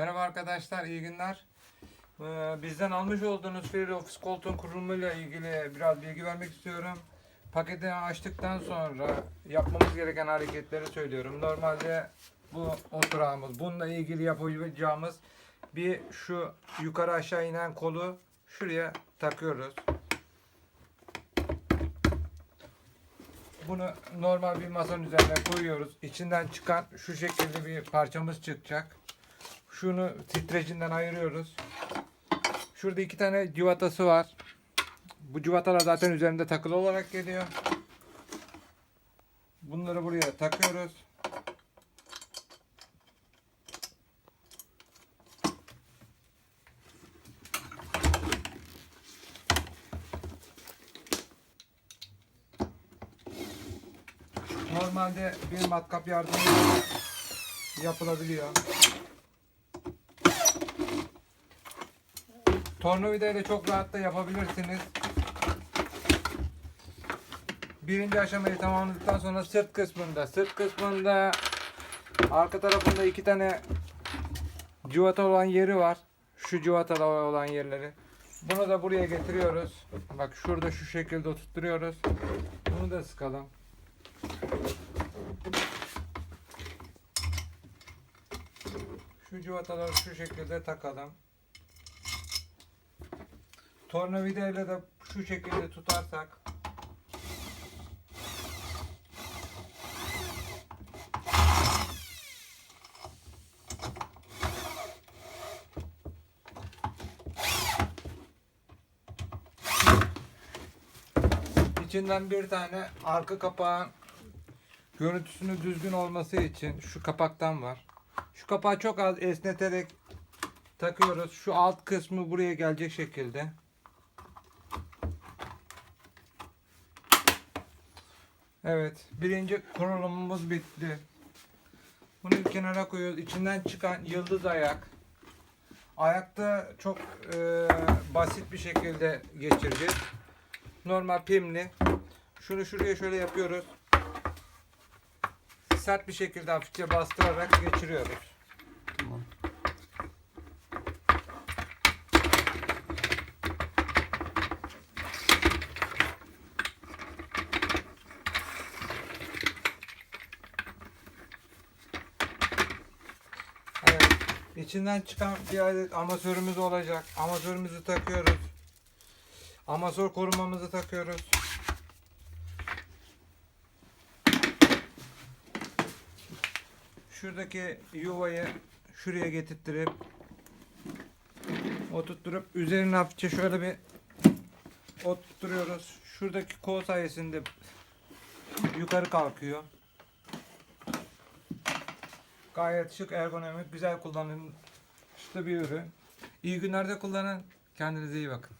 Merhaba arkadaşlar, iyi günler. Ee, bizden almış olduğunuz Free Office koltuğun kurulumuyla ilgili biraz bilgi vermek istiyorum. Paketi açtıktan sonra yapmamız gereken hareketleri söylüyorum. Normalde bu oturağımız, bununla ilgili yapacağımız bir şu yukarı aşağı inen kolu şuraya takıyoruz. Bunu normal bir masanın üzerine koyuyoruz. İçinden çıkan şu şekilde bir parçamız çıkacak. Şunu titrecinden ayırıyoruz. Şurada iki tane civatası var. Bu civatalar zaten üzerinde takılı olarak geliyor. Bunları buraya takıyoruz. Normalde bir matkap yardımıyla yapılabiliyor. Tornavida ile çok rahat da yapabilirsiniz. Birinci aşamayı tamamladıktan sonra sırt kısmında, sırt kısmında arka tarafında iki tane civata olan yeri var. Şu civatalı olan yerleri. Bunu da buraya getiriyoruz. Bak şurada şu şekilde oturtturuyoruz. Bunu da sıkalım. Şu civataları şu şekilde takalım. Tornavida ile de şu şekilde tutarsak içinden bir tane arka kapağın görüntüsünü düzgün olması için şu kapaktan var. Şu kapağı çok az esneterek takıyoruz. Şu alt kısmı buraya gelecek şekilde. Evet, birinci kurulumumuz bitti. Bunu kenara koyuyoruz. İçinden çıkan yıldız ayak. Ayakta çok e, basit bir şekilde geçireceğiz. Normal pimli. Şunu şuraya şöyle yapıyoruz. Sert bir şekilde hafifçe bastırarak geçiriyoruz. Tamam. Evet. İçinden çıkan bir adet amasörümüz olacak. Amasörümüzü takıyoruz. Amasör korumamızı takıyoruz. Şuradaki yuvayı şuraya getirttirip oturtturup üzerine hafifçe şöyle bir oturtuyoruz. Şuradaki kol sayesinde yukarı kalkıyor. Gayet şık, ergonomik, güzel kullanışlı bir ürün. İyi günlerde kullanın. Kendinize iyi bakın.